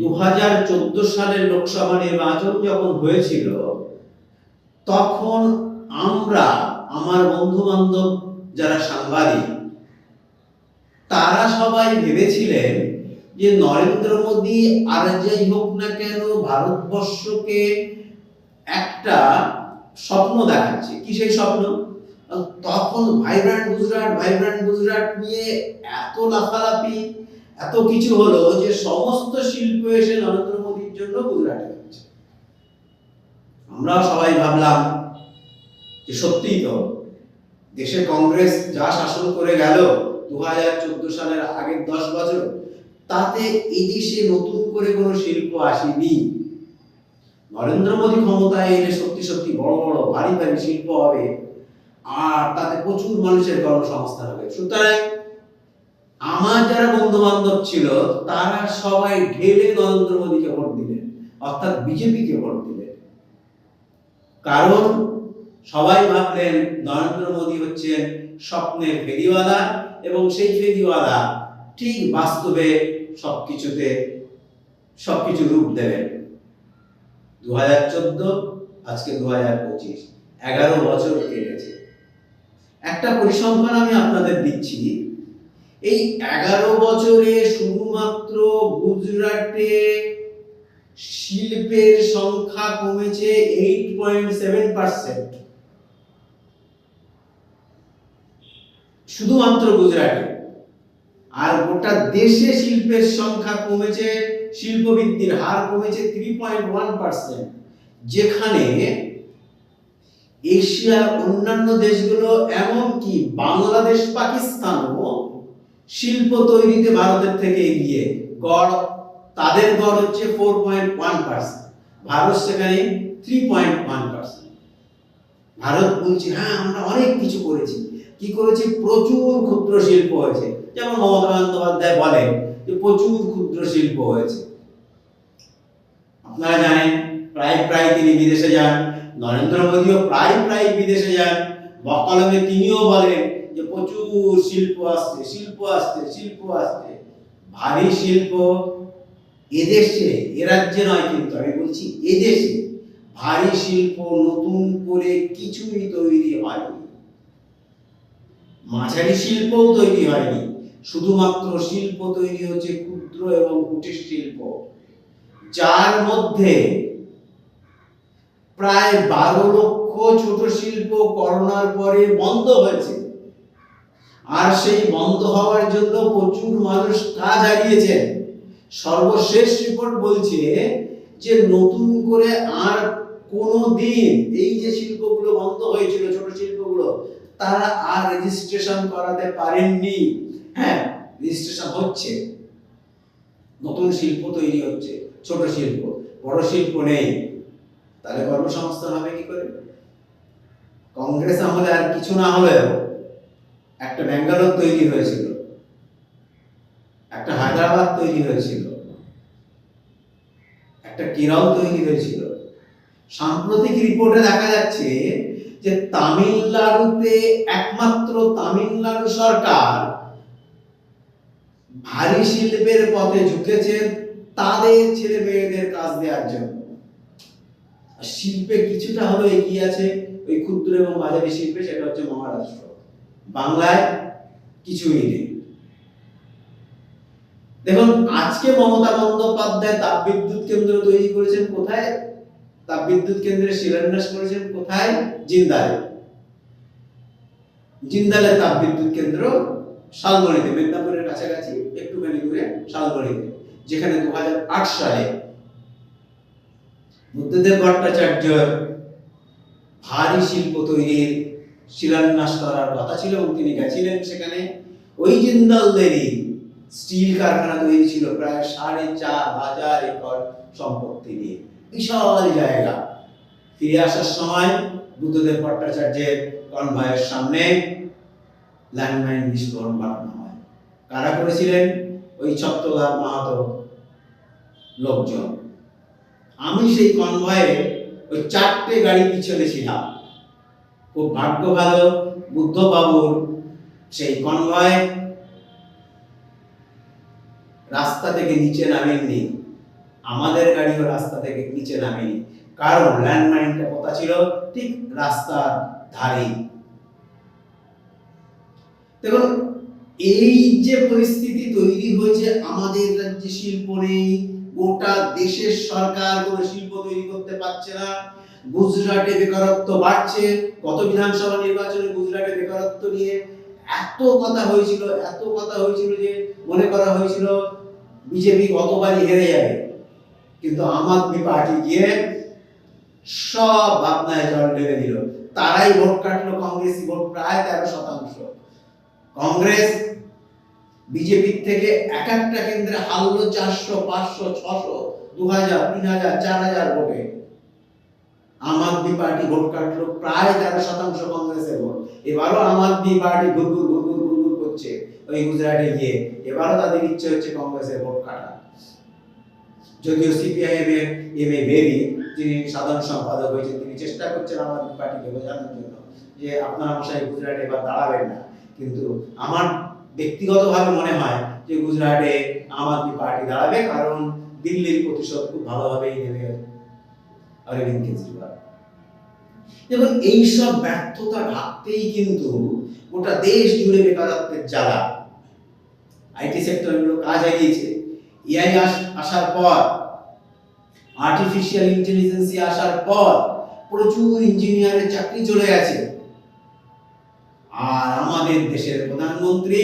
দু হাজার চোদ্দ সালের লোকসভা নির্বাচন যখন হয়েছিল, তখন আমরা, আমার বন্ধু বান্ধব যারা সাংবাদিক, তারা সবাই ভেবেছিলেন যে নরেন্দ্র মোদী আর যাই হোক না কেন ভারতবর্ষকে একটা স্বপ্ন দেখাচ্ছে। কি সেই স্বপ্ন? তখন ভাইব্রান্ট গুজরাট ভাইব্রান্ট গুজরাট নিয়ে এত লাফালাফি এত কিছু হলো যে সমস্ত শিল্প এসে নরেন্দ্র মোদীর জন্য গুজরাটে হচ্ছে। আমরাও সবাই ভাবলাম যে সত্যিই তো দেশে কংগ্রেস যা শাসন করে গেল দু হাজার চোদ্দ সালের আগের দশ বছর, তাতে এদেশে নতুন করে কোনো শিল্প আসেনি। নরেন্দ্র মোদী ক্ষমতায় এলে সত্যি সত্যি বড় বড় ভারী ভারী শিল্প হবে, আর তাতে প্রচুর মানুষের কর্মসংস্থান হবে। সুতরাং আমার যারা বন্ধু বান্ধব ছিল, তারা সবাই ঢেলে নরেন্দ্র মোদীকে ভোট দিলেন, অর্থাৎ বিজেপিকে ভোট দিলেন। কারণ সবাই ভাবলেন নরেন্দ্র মোদী হচ্ছেন স্বপ্নের ফেরিওয়ালা এবং সেই ফেরিওয়ালা ঠিক বাস্তবে সবকিছুতে, সবকিছু রূপ দেবেন। দু হাজার চোদ্দ, আজকে দু হাজার পঁচিশ, এগারো বছর কেটেছে। একটা পরিসংখ্যান আমি আপনাদের দিচ্ছি। এই এগারো বছরে শুধুমাত্র গুজরাটে শিল্পের সংখ্যা কমেছে এইট পয়েন্ট সেভেন পার্সেন্ট শুধুমাত্র গুজরাটে। আর গোটা দেশে শিল্পের সংখ্যা কমেছে শিল্প বৃদ্ধির হার কমেছে থ্রি পয়েন্ট ওয়ান পার্সেন্ট যেখানে এশিয়ার অন্যান্য দেশগুলো, এমনকি বাংলাদেশ, পাকিস্তানও শিল্প তৈরিতে ভারতের থেকে এগিয়ে গড়, তাদের গড় হচ্ছে four point one percent Bharat সেখানে three point one percent Bharat বলছে হ্যাঁ আমরা অনেক কিছু করেছি। কি করেছি? প্রচুর ক্ষুদ্র শিল্প হয়েছে। যেমন মমতা বন্দ্যোপাধ্যায় বলেন যে, প্রচুর ক্ষুদ্র শিল্প হয়েছে। আপনারা জানেন, প্রায় প্রায় তিনি বিদেশে যান। নরেন্দ্র মোদীও প্রায় প্রায় বিদেশে যান। বকলমে তিনিও বলেন যে প্রচুর শিল্প আসছে শিল্প আসছে শিল্প আসছে। ভারী শিল্প এদেশে, এ রাজ্যে নয় কিন্তু আমি বলছি এদেশে ভারী শিল্প নতুন করে কিছুই তৈরি হয়নি। মাঝারি শিল্পও তৈরি হয়নি। শুধুমাত্র শিল্প তৈরি হচ্ছে ক্ষুদ্র এবং কুটির শিল্প। যার মধ্যে প্রায় বারো লক্ষ ছোট শিল্প করোনার পরে বন্ধ হয়েছে। আর সেই বন্ধ হওয়ার জন্য প্রচুর মানুষ কাজ হারিয়েছেন সর্বশেষ রিপোর্ট বলছে যে নতুন করে আর কোনো দিন এই যে শিল্পগুলো বন্ধ হয়েছিল, ছোট শিল্পগুলো, তারা আর রেজিস্ট্রেশন করাতে পারেননি। হ্যাঁ রেজিস্ট্রেশন হচ্ছে। নতুন শিল্প তৈরি হচ্ছে, ছোট শিল্প, বড় শিল্প নেই। তাহলে কর্মসংস্থান হবে কি করে? কংগ্রেস আমলে আর কিছু না হলেও একটা ব্যাঙ্গালোর তৈরি হয়েছিল। একটা হায়দ্রাবাদ তৈরি হয়েছিল। একটা কেরল তৈরি হয়েছিল। সাম্প্রতিক রিপোর্টে দেখা যাচ্ছে যে তামিলনাড়ুতে একমাত্র তামিলনাড়ু সরকার ভারী শিল্পের পথে ঝুঁকেছে তাদের ছেলে মেয়েদের কাজ দেওয়ার জন্য। শিল্পে কিছুটা হলো এগিয়ে আছে ওই ক্ষুদ্র এবং মাঝারি শিল্পে, সেটা হচ্ছে মহারাষ্ট্র। বাংলায় কিছুই নেই। দেখুন, আজকে মমতা বন্দ্যোপাধ্যায় তাপবিদ্যুৎ কেন্দ্র তৈরি করেছেন কোথায়? তাপবিদ্যুৎ কেন্দ্রের শিলান্যাস করেছেন কোথায়? জিন্দালে। জিন্দালে তাপবিদ্যুৎ কেন্দ্র শালবনিতে মেদিনীপুরের কাছাকাছি, একটুখানি দূরে শালবনিতে যেখানে দু হাজার আট সালে বুদ্ধদেব ভট্টাচার্য ভারী শিল্প তৈরির শিলান্যাস করার কথা ছিল এবং তিনি গেছিলেন সেখানে। ওই জিন্দালদেরই স্টিল কারখানা তৈরি ছিল, প্রায় সাড়ে চার হাজার একর সম্পত্তি নিয়ে। বিশাল জায়গা। ফিরে আসার সময় বুদ্ধদেব ভট্টাচার্যের কনভয়ের সামনে ল্যান্ডমাইন বিস্ফোরণ ঘটানো হয়। কারা করেছিলেন? ওই ছত্রদার মাহাতো লোকজন। আমি সেই কনভয়ে ওই চারটে গাড়ি পিছনে ছিলাম। খুব ভাগ্য ভালো বুদ্ধবাবুর সেই কনভয় রাস্তা থেকে নিচে নামেননি। আমাদের গাড়িও রাস্তা থেকে নিচে নামেনি। কারণ ল্যান্ডমাইনটা কথা ছিল ঠিক রাস্তার ধারেই। দেখুন, এই যে পরিস্থিতি তৈরি হয়েছে আমাদের রাজ্যে শিল্প নেই, গোটা দেশের সরকার কোনো শিল্প তৈরি করতে পারছে না। গুজরাটে বেকারত্ব বাড়ছে। গত বিধানসভা নির্বাচনে গুজরাটে বেকারত্ব নিয়ে এত কথা হয়েছিল, এত কথা হয়েছিল যে মনে করা হয়েছিল বিজেপি গতবারই হেরে যাবে। কিন্তু আম আদমি পার্টি গিয়ে সব ভাবনায় জল ঢেলে দিল। তারাই ভোট কাটলো কংগ্রেসই, ভোট প্রায় তেরো শতাংশ। কংগ্রেস বিজেপির থেকে এক একটা কেন্দ্রে হারলো চারশো, পাঁচশো, ছশো দু হাজার তিন হাজার চার হাজার ভোটে। আম আদমি পার্টি ভোট কাটলো, প্রায় তেরো শতাংশ কংগ্রেসের ভোট। এবারও আম আদমি পার্টি ঘুরঘুর ঘুরঘুর ঘুরঘুর করছে ওই গুজরাটে গিয়ে। এবারও তাদের ইচ্ছে হচ্ছে কংগ্রেসের ভোট কাটা। যদিও সিপিআইএম এর এম এ বেরি যিনি সাধারণ সম্পাদক হয়েছেন, তিনি চেষ্টা করছেন আম আদমি পার্টিকে বোঝানোর জন্য যে আপনার মশাই গুজরাটে এবার দাঁড়াবেন না। কিন্তু আমার ব্যক্তিগতভাবে মনে হয় যে গুজরাটে আম আদমি পার্টি দাঁড়াবে, কারণ দিল্লির প্রতিশোধ খুব ভালোভাবেই নেবে অরবিন্দ কেজরিওয়াল এবং এইসব ব্যর্থতা ঘাটতেই কিন্তু গোটা দেশ জুড়ে বেকারত্বের জ্বালা। আইটি সেক্টরগুলো কাজ হারিয়েছে এআই আসার পর আর্টিফিশিয়াল ইন্টেলিজেন্সি আসার পর প্রচুর ইঞ্জিনিয়ারের চাকরি চলে গেছে। আর আমাদের দেশের প্রধানমন্ত্রী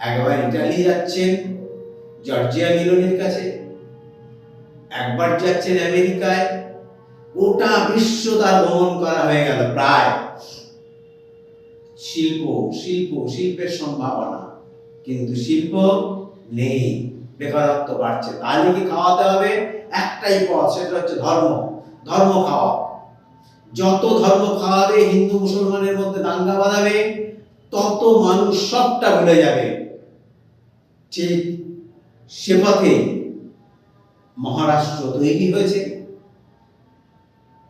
একবার ইটালি যাচ্ছেন, জর্জিয়া মিলনের কাছে। একবার যাচ্ছেন আমেরিকায়, গোটা বিশ্ব তার ভ্রমণ করা হয়ে গেল প্রায়। শিল্প শিল্প, শিল্পের সম্ভাবনা। কিন্তু শিল্প নেই, বেকারত্ব বাড়ছে। তাহলে কি খাওয়াতে হবে? একটাই পথ, সেটা হচ্ছে ধর্ম। ধর্ম খাওয়া। যত ধর্ম খাওয়াবে, হিন্দু, মুসলমানের মধ্যে দাঙ্গা বাঁধাবে, তত মানুষ সবটা ভুলে যাবে। ঠিক সে পথে মহারাষ্ট্র। তৈরি হয়েছে?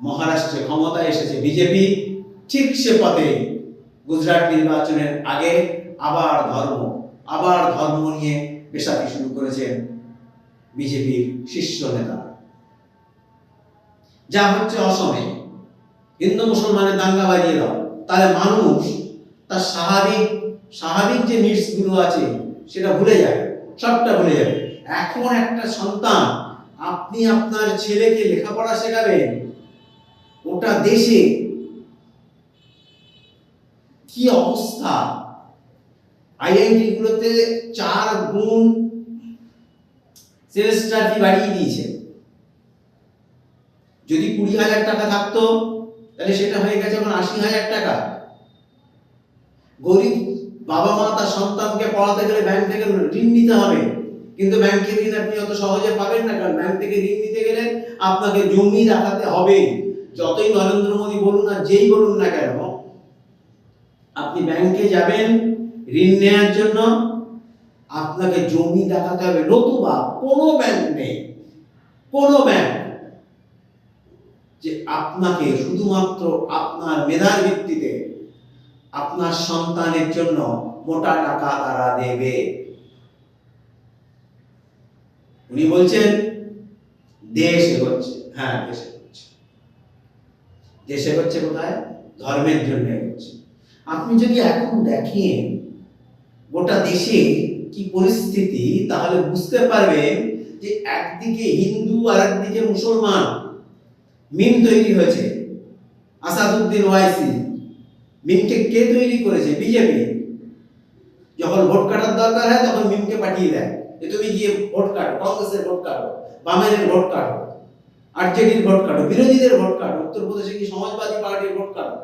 মহারাষ্ট্রে ক্ষমতায় এসেছে বিজেপি। ঠিক সে পথে গুজরাট নির্বাচনের আগে আবার ধর্ম আবার ধর্ম নিয়ে পেশাটি শুরু করেছেন বিজেপির শীর্ষ নেতা। যা হচ্ছে অসমে। হিন্দু মুসলমানের দাঙ্গা বাড়িয়ে দাও। তাহলে মানুষ তার স্বাভাবিক স্বাভাবিক যে নিডসগুলো আছে, সেটা ভুলে যায়, সবটা ভুলে যাবে। এখন একটা সন্তান আপনি আপনার ছেলেকে লেখাপড়া শেখাবেন? ওটা দেশে কি অবস্থা? আইআইটি গুলোতে চার গুণ সেমিস্টার ফি বাড়িয়ে দিয়েছে। যদি কুড়ি হাজার টাকা থাকতো, তাহলে সেটা হয়ে গেছে এখন আশি হাজার টাকা। গরিব বাবা মা তার সন্তানকে পড়াতে গেলে ব্যাংক থেকে ঋণ নিতে হবে। কিন্তু ব্যাংকের ঋণ আপনি অত সহজে পাবেন না, কারণ ব্যাংক থেকে ঋণ নিতে গেলে আপনাকে জমি দেখাতে হবে। যতই নরেন্দ্র মোদী বলুন আর যেই বলুন না কেন, আপনি ব্যাংকে যাবেন, ঋণ নেওয়ার জন্য আপনাকে জমি দেখাতে হবে। নতুবা কোনো ব্যাংক নেই, কোনো ব্যাংক যে আপনাকে শুধুমাত্র আপনার মেধার ভিত্তিতে আপনার সন্তানের জন্য মোটা টাকা তারা দেবে। উনি বলছেন, দেশ এগোচ্ছে। হ্যাঁ দেশ এগোচ্ছে। দেশ এগোচ্ছে কোথায়? ধর্মের জন্য এগোচ্ছে। আপনি যদি এখন দেখেন, গোটা দেশে কি পরিস্থিতি, তাহলে বুঝতে পারবেন যে একদিকে হিন্দু আর একদিকে মুসলমান মিম তৈরি হয়েছে। আসাদুদ্দিন ওয়াইসি, মিমকে কে তৈরি করেছে? বিজেপি। যখন ভোট কাটার দরকার হয়, তখন মিমকে পাঠিয়ে দেয়। যে তুমি গিয়ে ভোট কাটো, কংগ্রেসের ভোট কাটো, বামের ভোট কাটো, আরজেডির ভোট কাটো, বিরোধীদের ভোট কাটো, উত্তরপ্রদেশে কি সমাজবাদী পার্টির ভোট কাটো?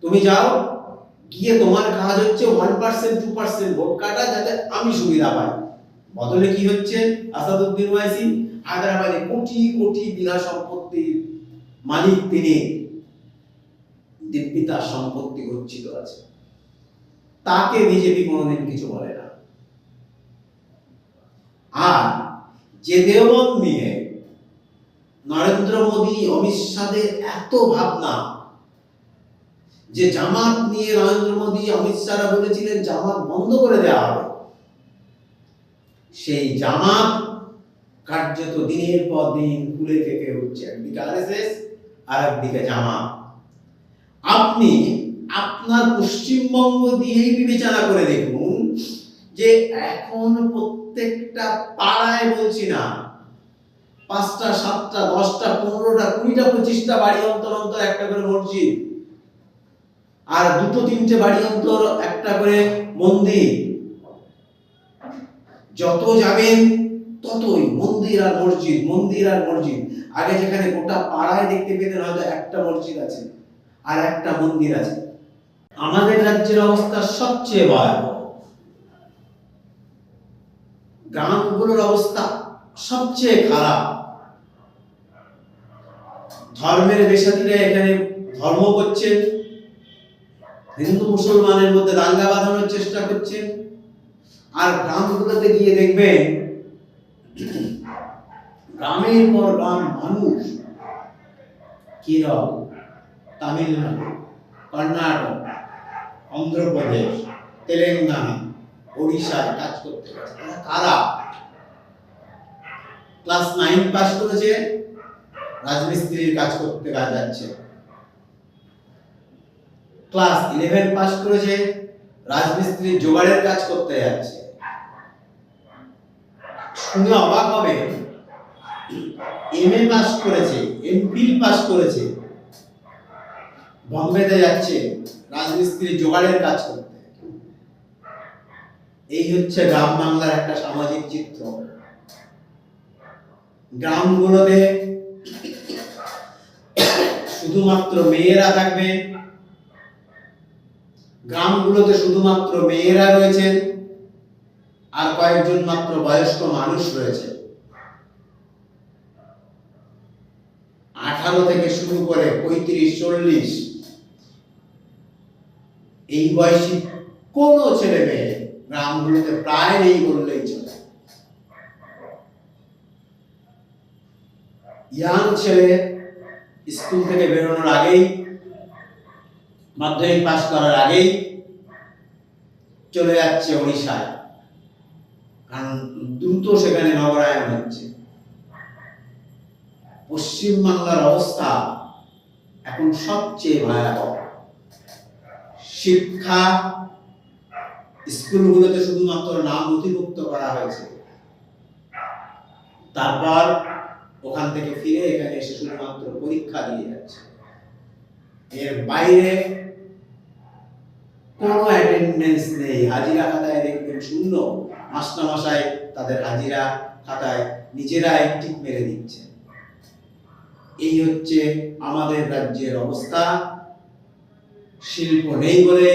তুমি যাও, গিয়ে তোমার কাজ হচ্ছে one percent two percent vote কাটা যাতে আমি সুবিধা পাই। বদলে কি হচ্ছে? আসাদুদ্দিন ওয়াইসি, হায়দ্রাবাদে কোটি কোটি বিঘা সম্পত্তির মালিক তিনি। দিব্যি সম্পত্তি গচ্ছিত আছে। তাকে বিজেপি কোনোদিন কিছু বলে না। আর যে দেওবন্দ নিয়ে নরেন্দ্র মোদী, অমিত শাহের এত ভাবনা, যে জামাত নিয়ে নরেন্দ্র মোদী, অমিত শাহরা বলেছিলেন জামাত বন্ধ করে দেওয়া হবে। সেই জামাত কার্যত দিনের পর দিন ফুলে ফেঁপে উঠছে। একদিকে আরএসএস আর একদিকে জামা আপনি আপনার পশ্চিমবঙ্গ দিয়েই বিবেচনা করে দেখুন। যে এখন প্রত্যেকটা পাড়ায় বলছি না, পাঁচটা, সাতটা, দশটা, পনেরোটা, কুড়িটা, পঁচিশটা বাড়ি অন্তর অন্তর একটা করে মসজিদ। আর দুটো, তিনটে বাড়ি অন্তর একটা করে মন্দির। যত যাবেন ততই মন্দির আর মসজিদ, মন্দির আর মসজিদ। আগে যেখানে গোটা পাড়ায় দেখতে পেতেন হয়তো একটা মসজিদ আছে, আর একটা মন্দির আছে। আমাদের রাজ্যের অবস্থা সবচেয়ে ভয়াবহ। গ্রামগুলোর অবস্থা সবচেয়ে খারাপ। ধর্মের বেসাতিরা এখানে ধর্ম করছে হিন্দু মুসলমানের মধ্যে দাঙ্গা বাঁধানোর চেষ্টা করছে আর গ্রামগুলোতে গিয়ে দেখবেন, গ্রামের পর গ্রাম মানুষ কেরল, তামিলনাড়ু, কর্ণাটক, অন্ধ্রপ্রদেশ, তেলেঙ্গানা ওড়িশায় কাজ করতে গেছে তারা কারা? ক্লাস নাইন পাস করেছে, রাজমিস্ত্রির কাজ করতে যাচ্ছে ক্লাস ইলেভেন পাস করেছে রাজমিস্ত্রির জোগাড়ের কাজ করতে যাচ্ছে। শুনে অবাক হবে। এম এ পাস করেছে এমফিল পাস করেছে। বম্বেতে যাচ্ছে রাজমিস্ত্রির জোগাড়ের কাজ করতে এই হচ্ছে গ্রাম বাংলার একটা সামাজিক চিত্র। গ্রামগুলোতে শুধুমাত্র মেয়েরা থাকবে। গ্রামগুলোতে শুধুমাত্র মেয়েরা রয়েছেন আর কয়েকজন মাত্র বয়স্ক মানুষ রয়েছে। আঠারো থেকে শুরু করে পঁয়ত্রিশ, চল্লিশ, এই বয়সী কোনো ছেলে মেয়ে গ্রামগুলোতে প্রায় নেই বললেই চলে। ইয়াং ছেলে স্কুল থেকে বেরোনোর আগেই, মাধ্যমিক পাস করার আগেই চলে যাচ্ছে ওড়িশায়। কারণ দ্রুত সেখানে নগরায়ন হচ্ছে। পশ্চিম বাংলার অবস্থা এখন সবচেয়ে ভয়াবহ। শিক্ষা স্কুলগুলোতে শুধুমাত্র নাম নথিভুক্ত করা হয়েছে। তারপর ওখান থেকে ফিরে এখানে এসে শুধুমাত্র পরীক্ষা দিয়ে যাচ্ছে। এর বাইরে কোনো অ্যাটেন্ডেন্স নেই। হাজিরা খাতায় দেখবেন শূন্য। মাস্টারমশাই তাদের হাজিরা খাতায় নিজেরাই ঠিক মেরে দিচ্ছে। এই হচ্ছে আমাদের রাজ্যের অবস্থা। শিল্প নেই বলে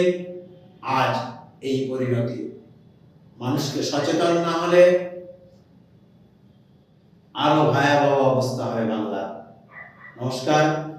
আজ এই পরিণতি। মানুষকে সচেতন না হলে আরও ভয়াবহ অবস্থা হবে বাংলা নমস্কার।